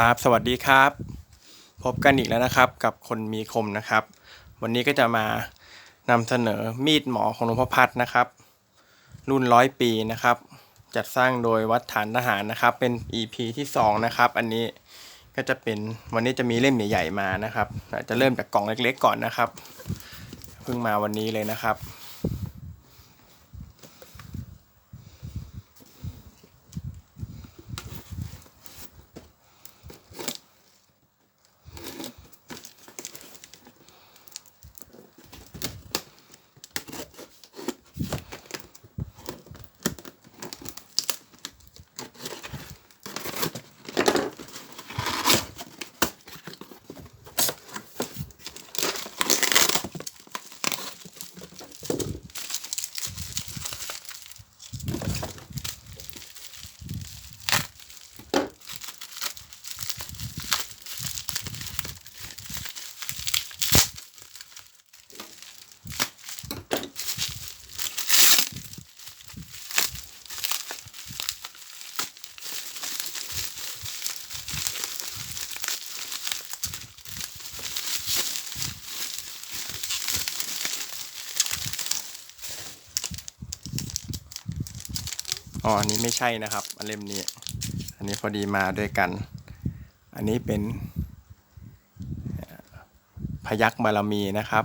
ครับ สวัสดีครับ พบกันอีกแล้วนะครับ กับคนมีคมนะครับ วันนี้ก็จะมานำเสนอมีดหมอของหลวงพ่อพัดนะครับ รุ่นร้อยปีนะครับ จัดสร้างโดยวัดฐานทหารนะครับ เป็น EP ที่สองนะครับ อันนี้ก็จะเป็นวันนี้จะมีเล่มใหญ่ๆมานะครับจะเริ่มจากกล่องเล็กๆก่อนนะครับเพิ่งมาวันนี้เลยนะครับ อ๋ออันนี้ไม่ใช่นะครับอันเล่มนี้ อันนี้พอดีมาด้วยกัน อันนี้เป็นพยักบารมีนะครับ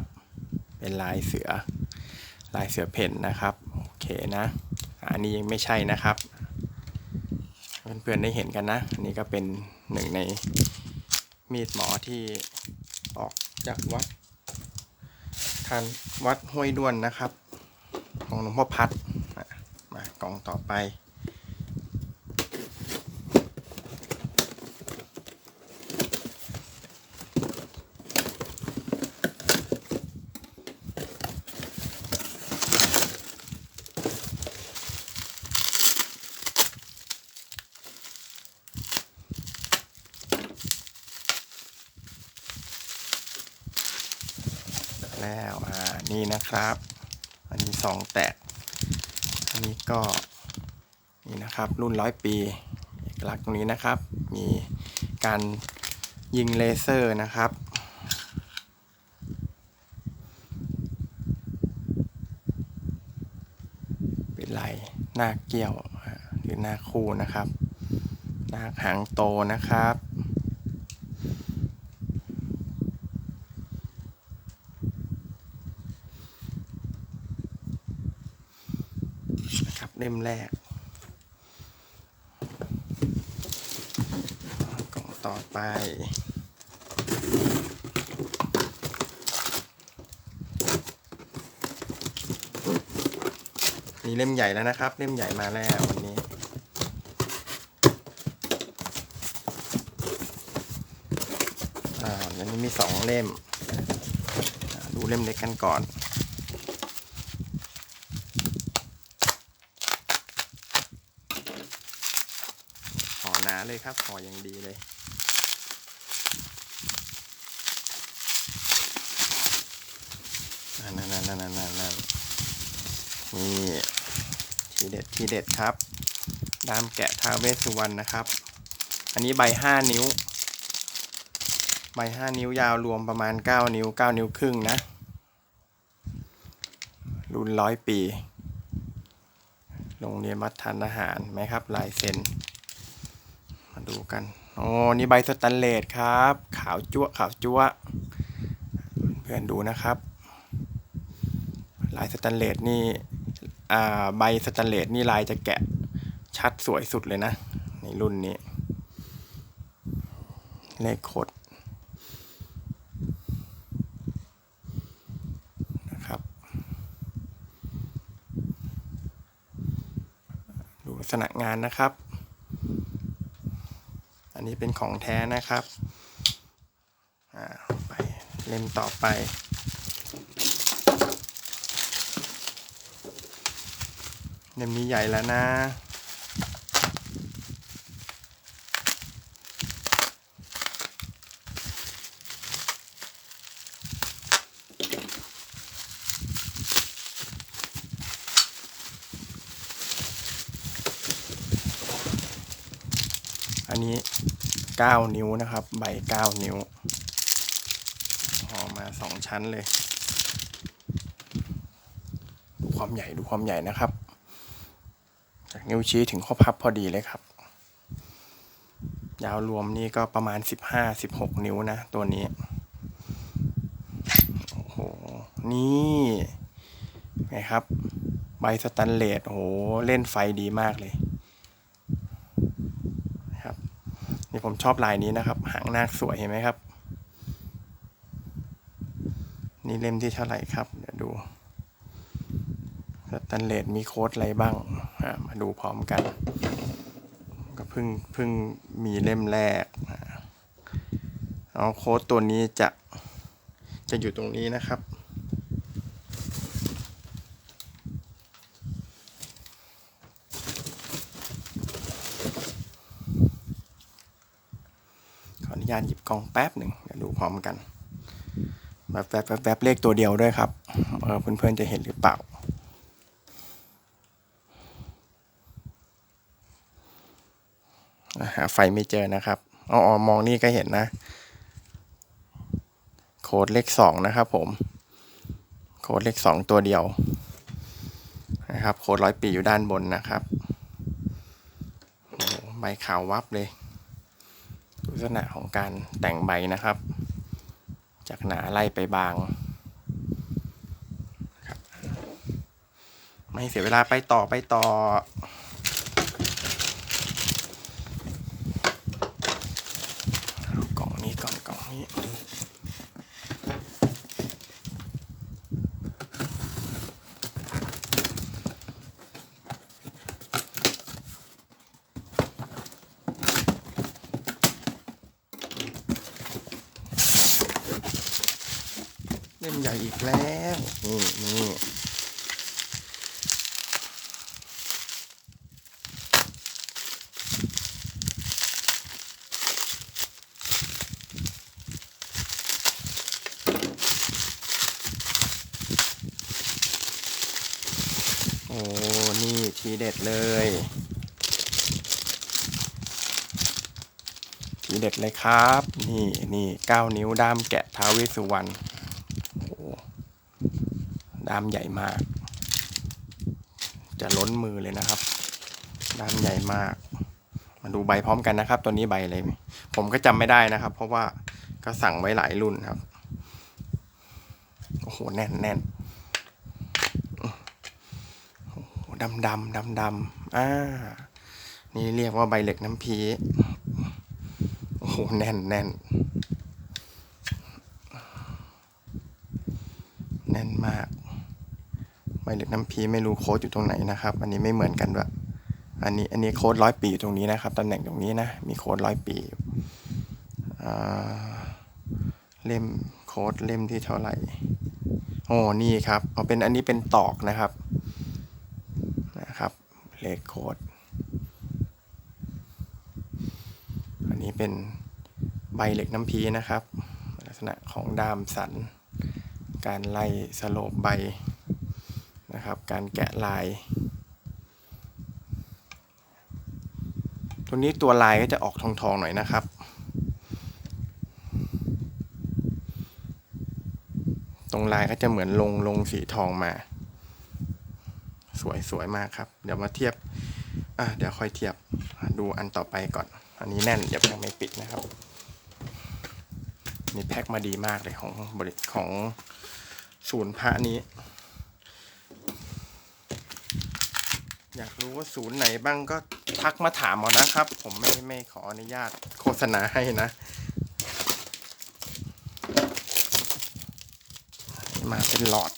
เป็นลายเสือ ลายเสือเพ่นนะครับ โอเคนะ อันนี้ยังไม่ใช่นะครับ เพื่อนๆได้เห็นกันนะ อันนี้ก็เป็นหนึ่งในมีดหมอที่ออกจากวัดทันวัดห้วยด้วนนะครับ ของหลวงพ่อพัด กล่องต่อไป แล้ว อ่า นี่นะครับ อันนี้สองแตก นี้ก็นี่นะครับรุ่นร้อยปีเอกลักษณ์ตรงนี้นะครับ มีการยิงเลเซอร์นะครับเป็นลายหน้าเกี้ยวหรือหน้าคู่นะครับ หน้าหางโตนะครับ นะครับ เล่มแรก กล่องต่อไปมีเล่มใหญ่แล้วนะครับ เล่มใหญ่มาแล้ววันนี้อ่าอันนี้มีสองเล่ม ดูเล่มเล็กกันก่อนาเลยครับขออย่างดีเลย นั่นนั่นนั่นนั่นนั่นนี่ทีเด็ดทีเด็ดครับ ดามแกะทาเวสุวรรณนะครับ อันนี้ใบห้านิ้ว ใบห้านิ้วยาวรวมประมาณเก้านิ้วเก้านิ้วครึ่งนะ รุ่นร้อยปีโรงเรียนวัดทันทหารไหมครับ ลายเซ็น มาดูกันโอ้นี่ใบสแตนเลสครับ ขาวจั่วขาวจั่วเพื่อนดูนะครับ ลายสแตนเลสนี่อ่าใบสแตนเลสนี่ลายจะแกะชัดสวยสุดเลยนะ ในรุ่นนี้ เลขโคดนะครับดูลักษณะงานนะครับ อันนี้เป็นของแท้นะครับอ่าไปเล่มต่อไป เล่มนี้ใหญ่แล้วนะ อันนี้เก้านิ้วนะครับ ใบเก้านิ้วห่อมาสองชั้นเลย ดูความใหญ่ดูความใหญ่นะครับ จากนิ้วชี้ถึงข้อพับพอดีเลยครับ ยาวรวมนี่ก็ประมาณ 15-16 นิ้วนะ ตัวนี้ โอ้โห นี่ไงครับ ใบสแตนเลสโอ้โหเล่นไฟดีมากเลยนะครับ นี่ผมชอบลายนี้นะครับ หางนาคสวยเห็นไหมครับ นี่เล่มที่เท่าไหร่ครับ เดี๋ยวดูสแตนเลสมีโค้ดอะไรบ้างมาดูพร้อมกัน ก็เพิ่งเพิ่งมีเล่มแรกเอาโค้ดตัวนี้จะจะอยู่ตรงนี้นะครับ ขออนุ ญาตหยิบกล้องแป๊บหนึ่งเดี๋ยวดูพร้อมกันแบบแบบแบบแบบเลขตัวเดียวด้วยครับเออเพื่อนๆจะเห็นหรือเปล่า หาไฟไม่เจอนะครับอ๋อมองนี่ก็เห็นนะ โค้ดเลขสองนะครับผม โค้ดเลขสองตัวเดียวนะครับ โค้ดร้อยปีอยู่ด้านบนนะครับโอ้โหใบขาววับเลย ลักษณะของการแต่งใบนะครับ จากหนาไล่ไปบางไม่เสียเวลาไปต่อไปต่อ กล่องนี้ก่อนกล่องนี้ เล่ม ใหญ่อีกแล้ว นี่นี่โอ้ นี่ทีเด็ดเลย ทีเด็ดเลยครับ นี่นี่เก้านิ้วด้ามแกะท้าวเวสสุวรรณ ด้ามใหญ่มาก จะล้นมือเลยนะครับ ด้ามใหญ่มาก มาดูใบพร้อมกันนะครับ ตัวนี้ใบอะไรผมก็จำไม่ได้นะครับ เพราะว่าก็สั่งไว้หลายรุ่นครับ โอ้โห แน่นแน่นโอ้โหดำดำดำดำอ่า นี่เรียกว่าใบเหล็กน้ำพีโอ้โห แน่นแน่นแน่นมาก เหล็กน้ำพีไม่รู้โค้ดอยู่ตรงไหนนะครับ อันนี้ไม่เหมือนกันด้วยอันนี้อันนี้โค้ดร้อยปีอยู่ตรงนี้นะครับตำแหน่งตรงนี้นะ มีโค้ดร้อยปีเล่มโค้ดเล่มที่เท่าไหร่โอ้นี่ครับเอาเป็นอันนี้เป็นตอกนะครับนะครับเลขโค้ดอันนี้เป็นใบเหล็กน้ำพีนะครับ ลักษณะของดามสัน การไล่สโลปใบ การแกะลาย ตัวนี้ตัวลายก็จะออกทองๆหน่อยนะครับ ตรงลายก็จะเหมือนลงลงสีทองมา สวยสวยมากครับ เดี๋ยวมาเทียบ อะเดี๋ยวค่อยเทียบ ดูอันต่อไปก่อน อันนี้แน่นเดี๋ยวยังไม่ปิดนะครับนี่แพ็คมาดีมากเลยของบริของศูนย์พระนี้ อยากรู้ว่าศูนย์ไหนบ้างก็ทักมาถามเอานะครับ ผมไม่ไม่ขออนุญาตโฆษณาให้นะ มาเป็นหลอด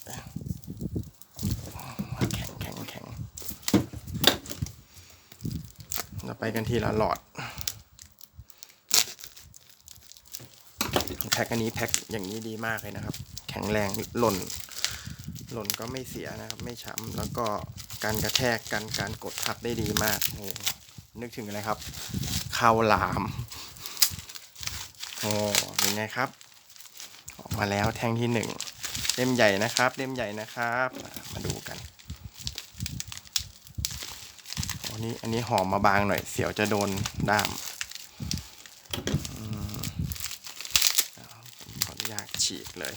แข็งแข็งแข็งเราไปกันทีละหลอดแพ็คอันนี้แพ็คอย่างนี้ดีมากเลยนะครับ แข็งแรงหล่น หล่นก็ไม่เสียนะครับ ไม่ช้ำแล้วก็ การกระแทกกันการกดทับได้ดีมากโอ้นึกถึงอะไรครับข้าวหลามโอ้เป็นไงครับ ออกมาแล้วแท่งที่หนึ่งเล่มใหญ่นะครับเล่มใหญ่นะครับ มาดูกันอันนี้อันนี้หอมมาบางหน่อยเสียวจะโดนด้ามขออนุญาตฉีกเลย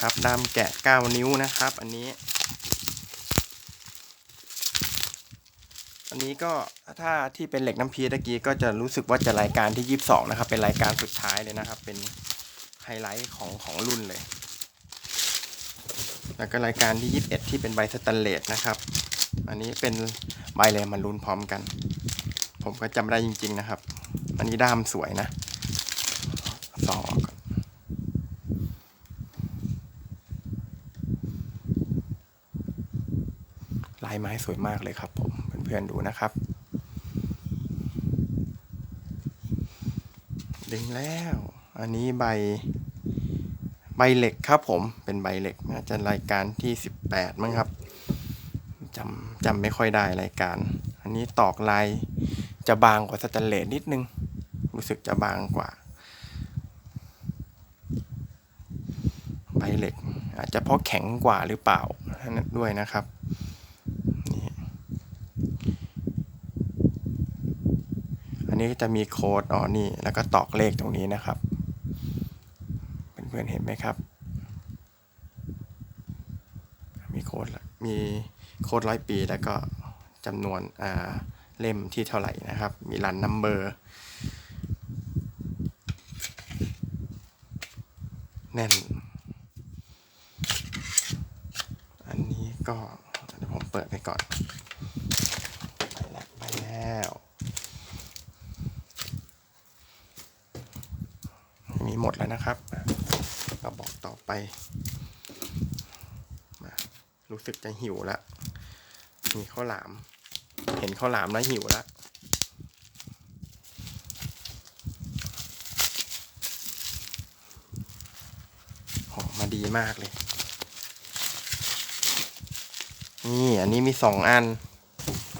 ครับดามแกะ 9 นิ้วนะครับ อันนี้ อันนี้ก็ถ้าที่เป็นเหล็กน้ำพีตะกี้ก็จะรู้สึกว่าจะรายการที่ 22 นะครับ เป็นรายการสุดท้ายเลยนะครับ เป็นไฮไลท์ของของรุ่นเลย แล้วก็รายการที่ 21 ที่เป็นใบสแตนเลสนะครับ อันนี้เป็นใบเลยมันรุ่นพร้อมกัน ผมก็จำได้จริง ๆนะครับ อันนี้ด้ามสวยนะสองออกก่อนลายไม้สวยมากเลยครับผมเพื่อนๆดูนะครับ ดึงแล้ว อันนี้ใบใบเหล็กครับผมเป็นใบเหล็กน่าจะรายการที่ 18 มั้งครับจำจำไม่ค่อยได้รายการ อันนี้ตอกลายจะบางกว่าสแตนเลสนิดนึง รู้สึกจะบางกว่า ใบเหล็ก อาจจะเพราะแข็งกว่าหรือเปล่านั่นด้วยนะครับนี่อั นี้จะมีโค้ดอ๋อนี่ แล้วก็ตอกเลขตรงนี้นะครับ เพื่อนๆเห็นไหมครับ มีโค้ดมีโค้ดร้อยปีแล้วก็จำนวนอ่าเล่มที่เท่าไหร่นะครับ มีรันนัมเบอร์แน่น อันนี้ก็เดี๋ยวผมเปิดไปก่อน ไปแล้วไปแล้ว มีหมดแล้วนะครับก็บอกต่อไปมารู้สึกจะหิวแล้วมีข้าวหลาม เห็นข้าวหลามแล้วหิวแล้วหอมมาดีมากเลย นี่อันนี้มีสองอัน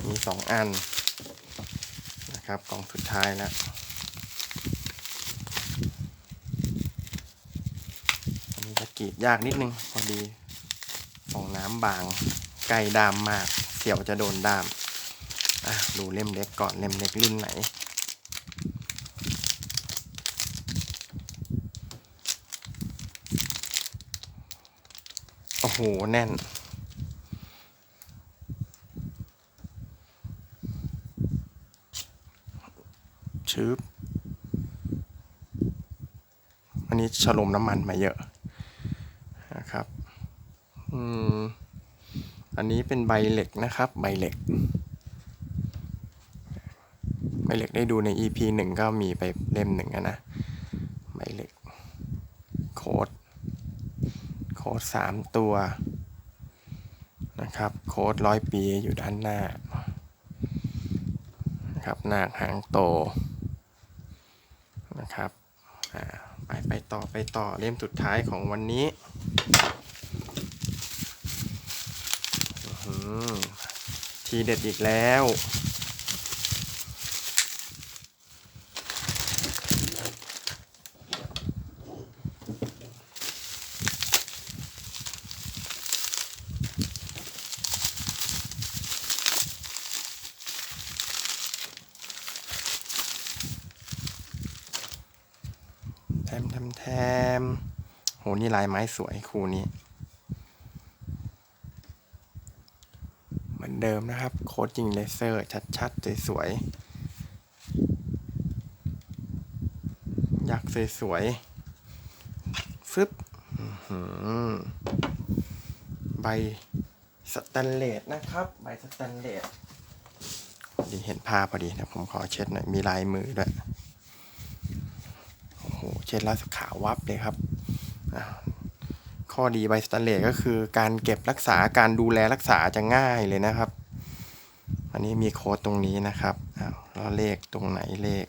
มีสองอันนะครับกล่องสุดท้ายแล้ว อันนี้จะ กรีดยากนิดนึงพอดีฟองน้ำบางไกลดามมาก เสี่ยวจะโดนดามอะดูเล่มเล็กก่อนเล่มเล็กรุ่นไหน โอ้โห แน่นชืบอันนี้ฉลมน้ำมันมาเยอะ อืม อันนี้เป็นใบเหล็กนะครับ ใบเหล็ก ใบเหล็กได้ดูใน EP หนึ่งก็มีไปเล่มหนึ่งอะนะ ใบเหล็ก โค้ด โค้ดสามตัวนะครับ โค้ดร้อยปีอยู่ด้านหน้านะครับหนาคหางโตนะครับอ่าไปไปต่อไปต่อเล่มสุดท้ายของวันนี้อื้อหือ ทีเด็ดอีกแล้ว แทมแทมแทมโห นี่ลายไม้สวยคู่นี้ เหมื อนเดิมนะครับ โค้ดยิงเลเซอร์ชัดๆ สวยๆ อยักสวยๆฟึบหือใบสแตนเลสนะครับ ใบสแตนเลสดีเห็นผ้าพพอดีนะผมขอเช็ดหน่อย มีลายมือด้วย โอ้โห เช็ดแล้วขาววับเลยครับ ข้อดีใบสแตนเลสก็คือ การเก็บรักษาการดูแลรักษาจะง่ายเลยนะครับ อันนี้มีโค้ดตรงนี้นะครับอ้าวแล้วเลขตรงไหนเลข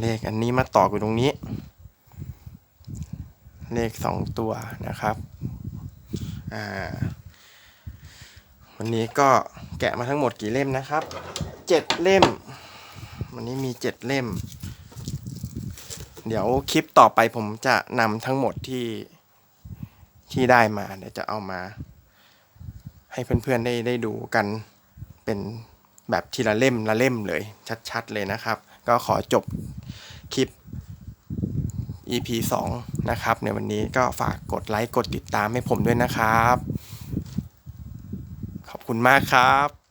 เลขอันนี้มาต่ออยู่ตรงนี้ เลขสองตัวนะครับอ่าวันนี้ก็แกะมาทั้งหมดกี่เล่มนะครับเจ็ดเล่ม วันนี้มีเจ็ดเล่ม เดี๋ยวคลิปต่อไปผมจะนำทั้งหมดที่ ที่ได้มาเดี๋ยวจะเอามา ให้เพื่อนๆได้ได้ดูกันเป็นแบบทีละเล่มละเล่มเลย ชัดๆเลยนะครับ ก็ขอจบคลิป EP 2 นะครับ ในวันนี้ก็ฝากกดไลค์กดติดตามให้ผมด้วยนะครับ ขอบคุณมากครับ